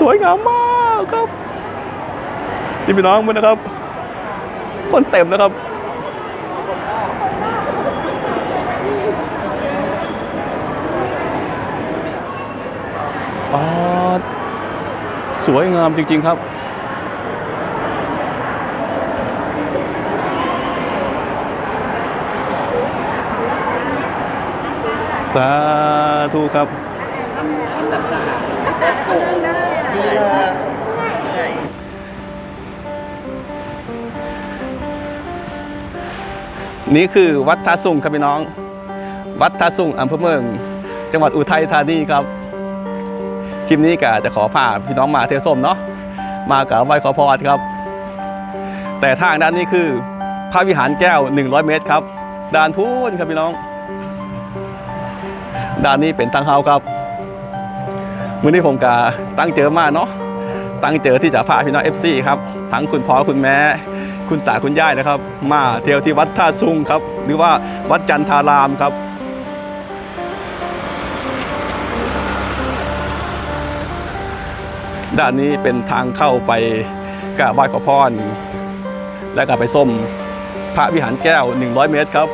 สวยงามมากครับนี่พี่น้องมันนะครับ คนเต็มนะครับสวยงามจริง ๆ ครับสาธุครับ นี่คือวัดท่าสุงครับพี่น้อง วัดท่าสุงอำเภอเมือง จังหวัดอุทัยธานีครับคลิปนี้ก็จะขอพาพี่น้องมาเที่ยวส้มเนาะมากับไหว้ขอพรครับ แต่ทางด้านนี้คือพระวิหารแก้ว 100 เมตรครับ ด้านพูนครับพี่น้อง ด้านนี้เป็นทางเฮาครับ มื้อนี้ผมก็ตั้งเจอมาเนาะตั้งเจอที่จะพาพี่น้อง FC ครับทั้งคุณพ่อคุณแม่คุณตาคุณยายนะครับ มาเที่ยวที่วัดท่าซุงครับ หรือว่าวัดจันทารามครับด้านนี้เป็นทางเข้าไปกราบไหว้ขอพรและก็ไปส้มพระวิหารแก้ว 100 เมตรครับ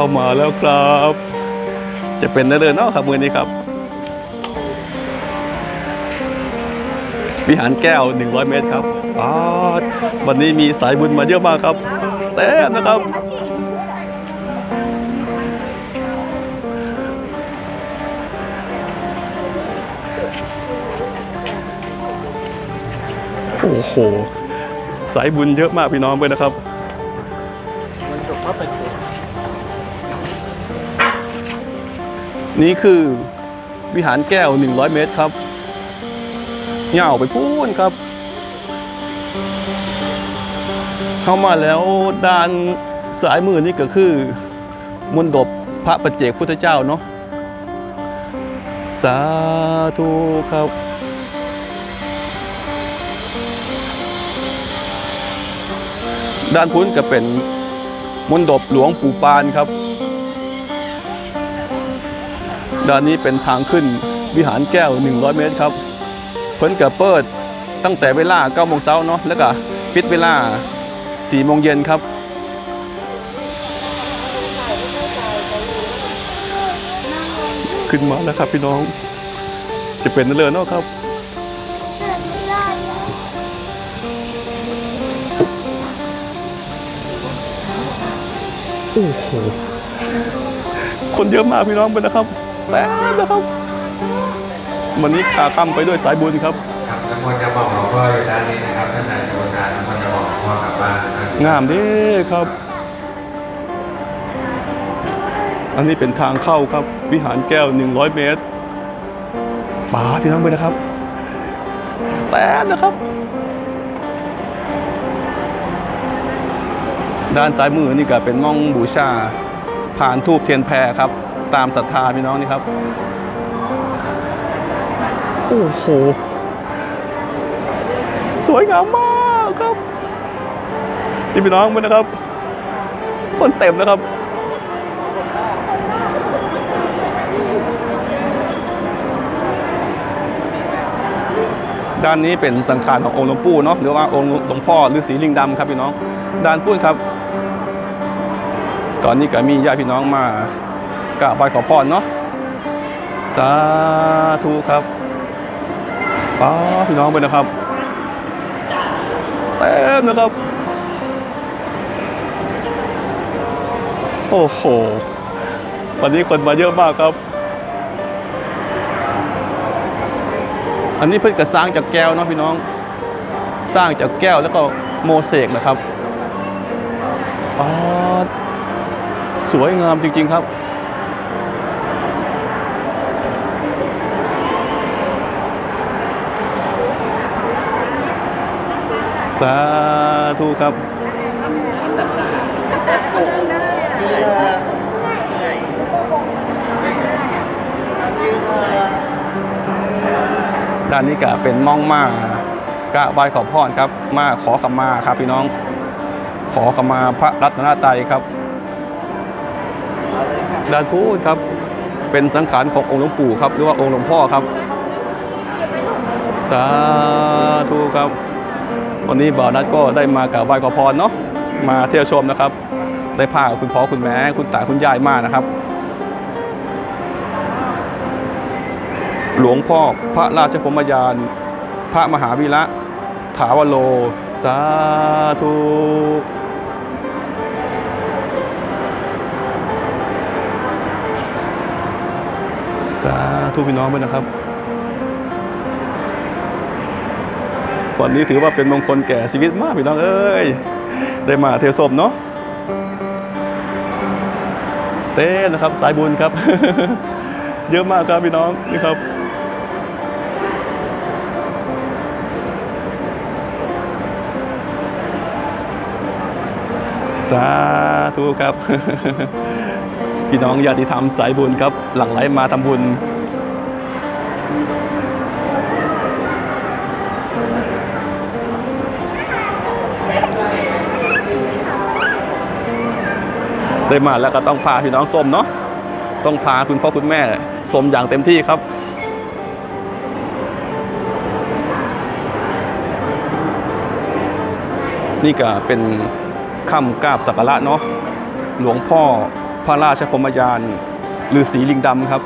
เข้ามาแล้วครับ จะเป็นเดินเนาะครับมือนี้ครับ วิหารแก้ว 100 เมตรครับอ๋อวันนี้มีสายบุญมาเยอะมากครับเต้มนะครับโอ้โห สายบุญเยอะมากพี่น้องเลยนะครับนี่ นี่คือวิหารแก้ว 100 เมตรครับเหงาไปพูนครับ เข้ามาแล้วด้านสายมือนี่ก็คือมนดบพระปัจเจกพุทธเจ้าเนาะสาธุครับด้านพุ้นก็เป็นมนดบหลวงปู่ปานครับ ด้านนี้เป็นทางขึ้นวิหารแก้ว 100 เมตรครับ เพิ่นกับเปิดตั้งแต่เวลา9โมงเช้าเนาะแล้วก็ปิดเวลา4โมงเย็นครับ ขึ้นมาแล้วครับพี่น้อง จะเป็นนเลยเนาะครับโอ้โหคนเยอะมากพี่น้องไปนะครับ แต้มนะครับ วันนี้ขาค้ำไปด้วยสายบุญครับครับน้ำมนต์จะบอกหลวงพ่ออยู่ด้านนี้นะครับท่านนายกรรมการน้ำมนต์จะบอกหลวงพ่อกลับบ้านนะครับงามเด้ครับ อันนี้เป็นทางเข้าครับ วิหารแก้ว 100 เมตรป่าพี่น้องไปนะครับแต้มนะครับ ด้านซ้ายมือนี่ก็เป็นม่องบูชาผ่านทูบเทียนแพรครับ ตามศรัทธาพี่น้องนี่ครับ โอ้โห สวยงามมากครับ นี่พี่น้องมันนะครับ คนเต็มนะครับด้านนี้เป็นสังขารขององค์หลวงปู่เนาะหรือว่าองค์หลวงพ่อฤาษีลิงดำครับพี่น้อง ด้านพูดครับ ตอนนี้ก็มีญาติพี่น้องมา กราบไหว้ขอพรเนาะสาธุครับป้าพี่น้องไปนะครับเต็มนะครับ โอ้โห วันนี้คนมาเยอะมากครับ อันนี้เพิ่งกระสร้างจากแก้วเนาะพี่น้อง สร้างจากแก้วแล้วก็โมเสกนะครับอ๋อสวยงามจริง ๆ ครับ สาธุครับเานนี้ก็เป็นม่องมากะไหว้ขอพรครับ มาขอขมาครับพี่น้อง ขอขมาพระรัตนตรัยครับ ด้านพูดครับ เป็นสังขารขององค์หลวงปู่ครับ หรือว่าองค์หลวงพ่อครับ สาธุครับ วันนี้บ่าวนัดก็ได้มากราบไหว้ขอพรเนาะมาเที่ยวชมนะครับ ได้พาคุณพ่อคุณแม่คุณตาคุณยายมานะครับ หลวงพ่อพระราชพรหมยาน พระมหาวีระถาวโล สาธุสาธุพี่น้องด้วยนะครับ วันนี้ถือว่าเป็นมงคลแก่ชีวิตมากพี่น้องเอ้ย ได้มาเทศมเนาะเต้นะครับสายบุญครับ เยอะมากครับพี่น้องนี่ครับสาธุครับ พี่น้องญาติธรรมสายบุญครับ หลั่งไหลมาทำบุญ ได้มาแล้วก็ต้องพาพี่น้องสมเนาะต้องพาคุณพ่อคุณแม่สมอย่างเต็มที่ครับนี่ก็เป็นคำกาบสักการะเนาะหลวงพ่อพระราชพรมยานฤาษีลิงดำครับ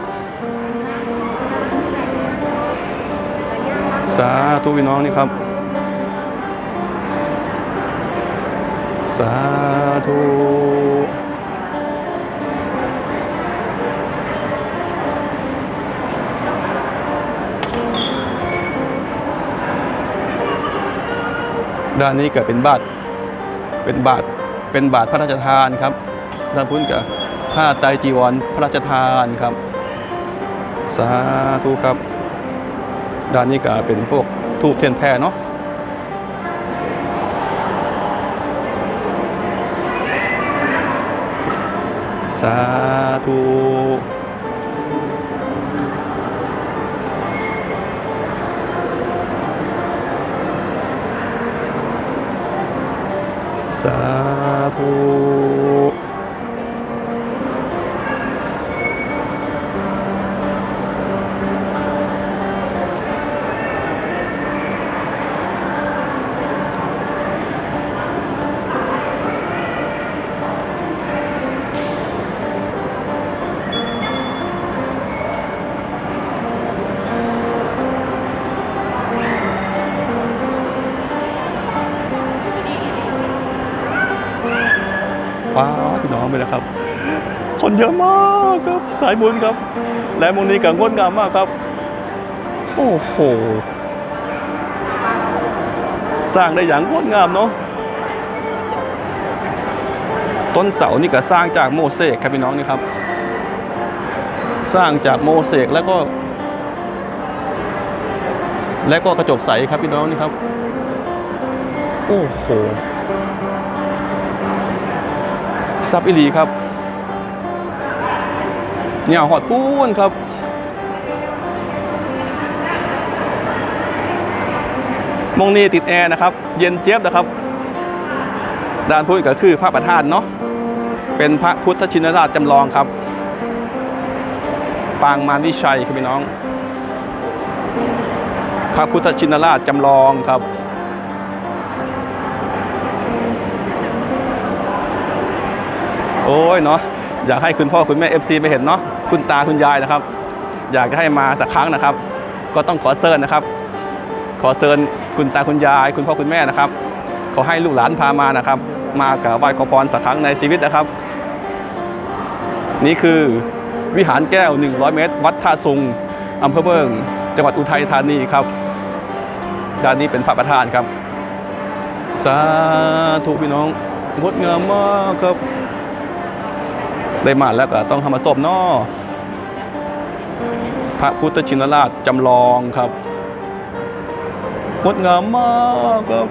สาธุพี่น้องนี่ครับ สาธุ ด้านนี้ก็เป็นบาทเป็นบาทเป็นบาทพระราชทานครับด้านพุ้นกับผ้าไตรจีวรพระราชทานครับ สาธุครับ ด้านนี้ก็เป็นพวกทูบเทียนแพรเนาะสาธุ สาธุ ว้าพี่น้องไปแล้วครับ คนเยอะมากครับสายบุญครับ และมุมนี้ก็งดงามมากครับ โอ้โหสร้างได้อย่างงดงามเนาะต้นเสานี่ก็สร้างจากโมเสกครับพี่น้องนี่ครับ สร้างจากโมเสกแล้วก็ และก็กระจกใสครับพี่น้องนี่ครับ โอ้โห ซับอิลีครับเนี่ยหอดพูนครับมงนี่ติดแอร์นะครับ เย็นเจี๊ยบนะครับ ด้านพุทธก็คือพระประธานเนาะเป็นพระพุทธชินราชจำลองครับ ปางมารวิชัยครับพี่น้อง พระพุทธชินราชจำลองครับ โอ้ยเนาะอยากให้คุณพ่อคุณแม่ FC ไปเห็นเนาะคุณตาคุณยายนะครับ อยากให้มาสักครั้งนะครับ ก็ต้องขอเชิญนะครับ ขอเชิญคุณตาคุณยาย คุณพ่อคุณแม่นะครับ ขอให้ลูกหลานพามานะครับ มากับไหว้ขอพรสักครั้งในชีวิตนะครับ นี่คือวิหารแก้ว 100 เมตร วัดท่าซุงอำเภอเมือง จังหวัดอุทัยธานีครับด้านนี้เป็นพระประธานครับ สาธุพี่น้องงดงามมากครับ ได้มาแล้วก็ต้องทำมาศพเนาะพระพุทธชินราชจำลองครับงดงามมากครับ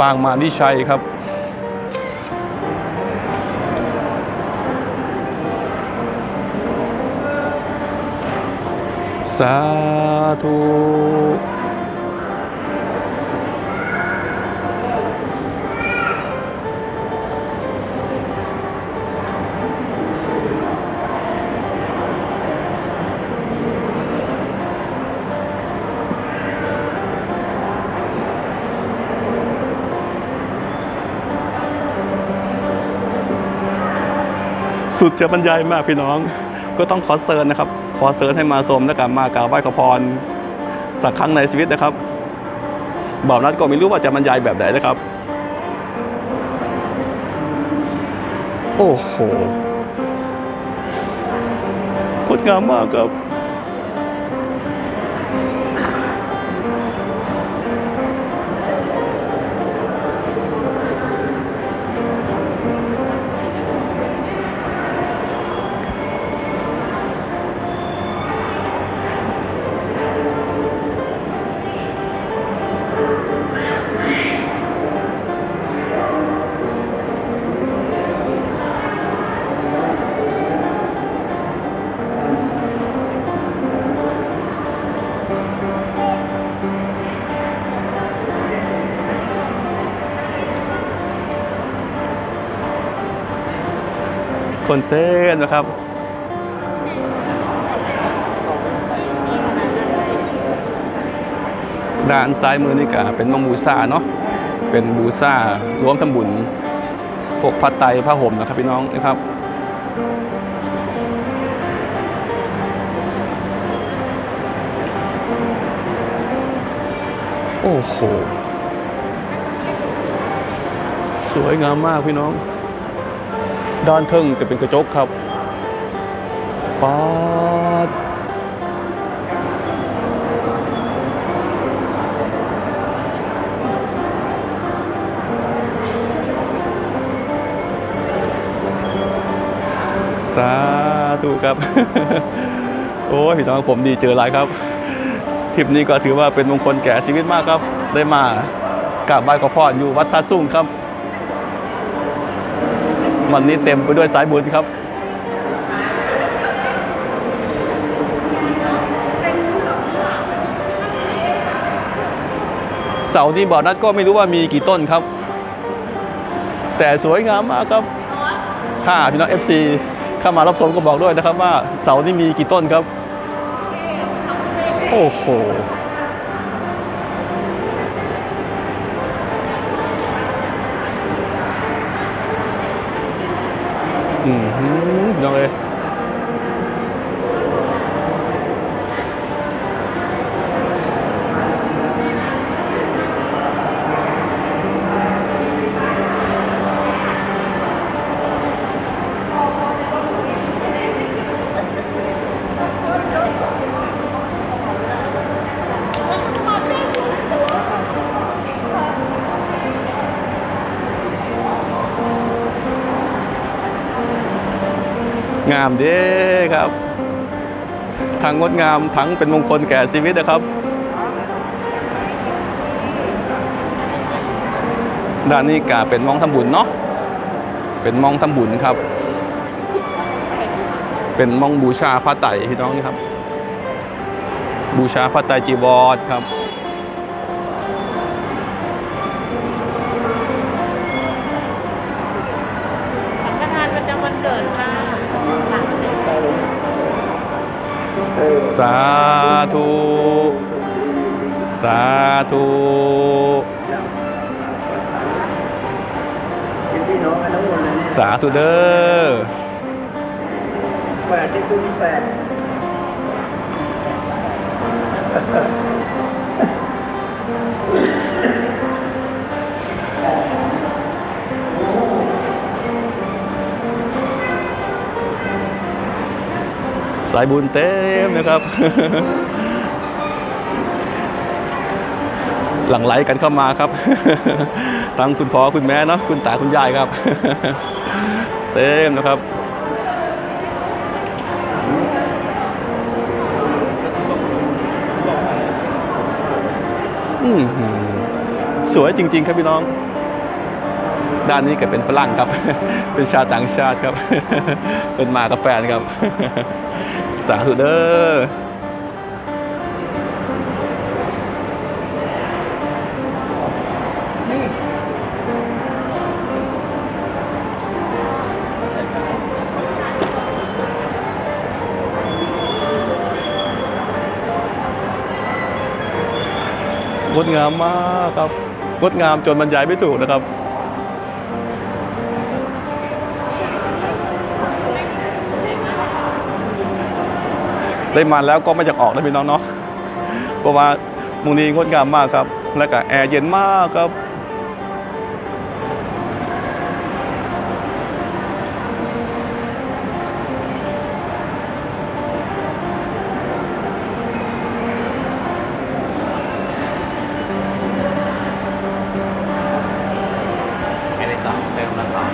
ปางมารวิชัยครับ สาธุ สุดจะบรรยายมากพี่น้อง ก็ต้องขอเซิร์นนะครับ ขอเซิร์นให้มาชมและกับมากราบไหว้ขอพร สักครั้งในชีวิตนะครับบ่าวนัดก็ไม่รู้ว่าจะบรรยายแบบไหนนะครับ โอ้โหโคตรงามมากครับ คนเต้นนะครับ ด้านซ้ายมือนี่ก็เป็นมังบูซาเนาะเป็นบูซารวมทำบุญพวกผ้าไตผ้าห่มนะครับพี่น้องนะครับโอ้โห สวยงามมากพี่น้อง ด้านเทิงจะเป็นกระจกครับป๊าดสาธุครับ โอ้ยพี่น้องผมดีเจอหลายครับทริปนี้ก็ถือว่าเป็นมงคลแก่ชีวิตมากครับ ได้มากราบไหว้ขอพรอยู่วัดท่าสุ่งครับ วันนี้เต็มไปด้วยสายบุญครับ เสาที่บ่อนัดก็ไม่รู้ว่ามีกี่ต้นครับ แต่สวยงามมากครับ ถ้าพี่น้อง FC เข้ามารับชมก็บอกด้วยนะครับว่าเสานี่มีกี่ต้นครับ โอ้โห อืมหืม น้องเอยามเด้ครับทั้งงดงามทั้งเป็นมงคลแก่ชีวิตนะครับ ด้านนี้กาเป็นมองทำบุญเนาะเป็นมองทำบุญครับ เป็นมองบูชาพระไตรพี่น้องนี่ครับ บูชาพระไตรจีวรครับ สังฆทานประจำวันเกิดค่ะสามสิบ สาธุ สาธุเป็นพี่น้องกันทั้งหมดเลยเนี่ยสาธุเด้อแปดที่คุณแปดายบุญเต็มนะครับ หลั่งไหลกันเข้ามาครับ ทั้งคุณพ่อคุณแม่เนาะคุณตาคุณยายครับ เต็มนะครับสวยจริง ๆ ครับพี่น้อง ด้านนี้ก็เป็นฝรั่งครับ เป็นชาวต่างชาติครับ เป็นมากับแฟนครับ สาธุเด้อดงามมากครับ งดงามจนบรรยายไม่ถูกนะครับ ได้มาแล้วก็ไม่อยากออกนะพี่น้องเนาะเพราะว่ามุงนี้งดงามมากครับ แล้วก็แอร์เย็นมากครับไม่ได้สองเติมละสอง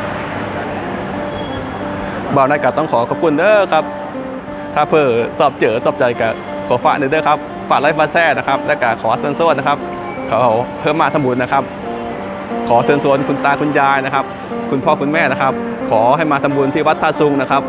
บ่าวนายกาต้องขอขอบคุณเด้อครับ ถ้าเพื่อสอบเจอสอบใจกับขอฝากหน่งเด้อครับฝากไลฟ์มาแซ่นะครับ และก็ขอเซนโซนนะครับขอเพิ่มมาทำบุญนะครับ ขอเชิญชวนคุณตาคุณยายนะครับ คุณพ่อคุณแม่นะครับ ขอให้มาทำบุญที่วัดท่าซุงนะครับ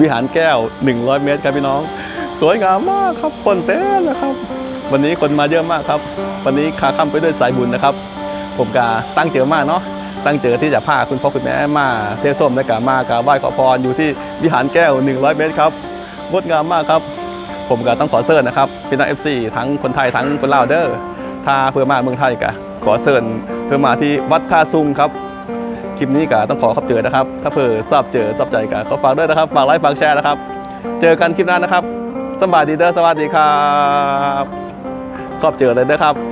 วิหารแก้ว 100 เมตรครับพี่น้อง สวยงามมากครับคนเต็มนะครับ วันนี้คนมาเยอะมากครับ วันนี้ขาค่ำไปด้วยสายบุญนะครับ ผมกาตั้งเจอมากเนาะตั้งเจอที่จะพาคุณพ่อคุณแม่มาเที่ยวส้มและกามากราไหว้ขอพรอยู่ที่วิหารแก้ว 100 เมตรครับงดงามมากครับ ผมก็ต้องขอเชิญนะครับพี่น้องเอฟซีทั้งคนไทยทั้งคนลาวเด้อถ้าเพื่อมาเมืองไทยก็ขอเชิญเพื่อมาที่วัดท่าซุงครับ ลิปนี้ก็ต้องขอขอบเจอนะครับ ถ้าเผื่อทราบเจอทราบใจก็ขอฝากด้วยนะครับ ฝากไลค์ฝากแชร์นะครับ เจอกันคลิปหน้านะครับสำบายดีเด้อสวัสดีครับ ขอบเจอเลยเด้อครับ